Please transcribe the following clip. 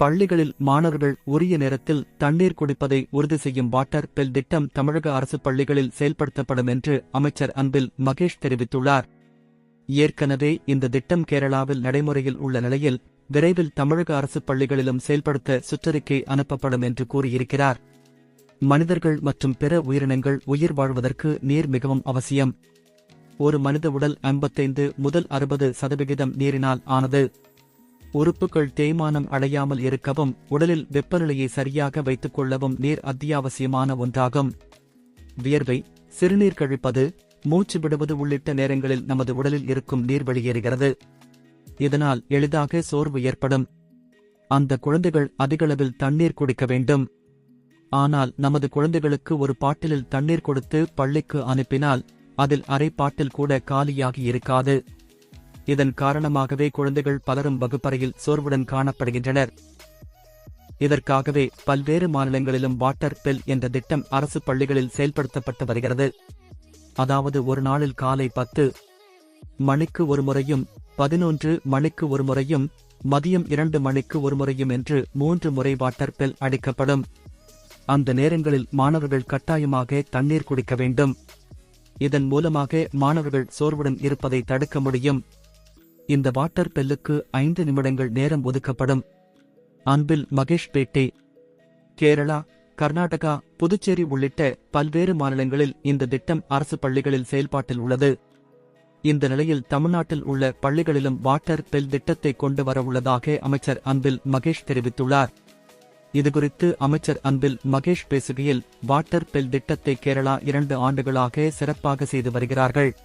பள்ளிகளில் மாணவர்கள் உரிய நேரத்தில் தண்ணீர் குடிப்பதை உறுதி செய்யும் வாட்டர் பெல் திட்டம் தமிழக அரசு பள்ளிகளில் செயல்படுத்தப்படும் என்று அமைச்சர் அன்பில் மகேஷ் தெரிவித்துள்ளார். ஏற்கனவே இந்த திட்டம் கேரளாவில் நடைமுறையில் உள்ள நிலையில் விரைவில் தமிழக அரசு பள்ளிகளிலும் செயல்படுத்த சுற்றறிக்கை அனுப்பப்படும் என்று கூறியிருக்கிறார். மனிதர்கள் மற்றும் பிற உயிரினங்கள் உயிர் வாழ்வதற்கு நீர் மிகவும் அவசியம். ஒரு மனித உடல் ஐம்பத்தைந்து முதல் அறுபது சதவிகிதம் நீரினால் ஆனது. உறுப்புகள் தேய்மானம் அடையாமல் இருக்கவும் உடலில் வெப்பநிலையை சரியாக வைத்துக் கொள்ளவும் நீர் அத்தியாவசியமான ஒன்றாகும். வியர்வை சிறுநீர் கழிப்பது மூச்சு விடுவது உள்ளிட்ட நேரங்களில் நமது உடலில் இருக்கும் நீர் வெளியேறுகிறது. இதனால் எளிதாக சோர்வு ஏற்படும். அந்த குழந்தைகள் அதிகளவில் தண்ணீர் குடிக்க வேண்டும். ஆனால் நமது குழந்தைகளுக்கு ஒரு பாட்டிலில் தண்ணீர் கொடுத்து பள்ளிக்கு அனுப்பினால் அதில் அரை பாட்டில் கூட காலியாகி இருக்காது. இதன் காரணமாகவே குழந்தைகள் பலரும் வகுப்பறையில் சோர்வுடன் காணப்படுகின்றனர். இதற்காகவே பல்வேறு மாநிலங்களிலும் வாட்டர் பெல் என்ற திட்டம் அரசு பள்ளிகளில் செயல்படுத்தப்பட்டு வருகிறது. அதாவது ஒரு நாளில் காலை பத்து மணிக்கு ஒரு முறையும் பதினொன்று மணிக்கு ஒரு முறையும் மதியம் இரண்டு மணிக்கு ஒரு முறையும் என்று மூன்று முறை வாட்டர் பெல் அடிக்கப்படும். அந்த நேரங்களில் மாணவர்கள் கட்டாயமாக தண்ணீர் குடிக்க வேண்டும். இதன் மூலமாக மாணவர்கள் சோர்வுடன் இருப்பதை தடுக்க முடியும். இந்த வாட்டர் பெல்லுக்கு ஐந்து நிமிடங்கள் நேரம் ஒதுக்கப்படும். அன்பில் மகேஷ் பேட்டே. கேரளா கர்நாடகா புதுச்சேரி உள்ளிட்ட பல்வேறு மாநிலங்களில் இந்த திட்டம் அரசு பள்ளிகளில் செயல்பாட்டில் உள்ளது. இந்த நிலையில் தமிழ்நாட்டில் உள்ள பள்ளிகளிலும் வாட்டர் பெல் திட்டத்தை கொண்டு வர உள்ளதாக அமைச்சர் அன்பில் மகேஷ் தெரிவித்துள்ளார். இதுகுறித்து அமைச்சர் அன்பில் மகேஷ் பேசுகையில் வாட்டர் பெல் திட்டத்தை கேரளா இரண்டு ஆண்டுகளாக சிறப்பாக செய்து வருகிறார்கள்.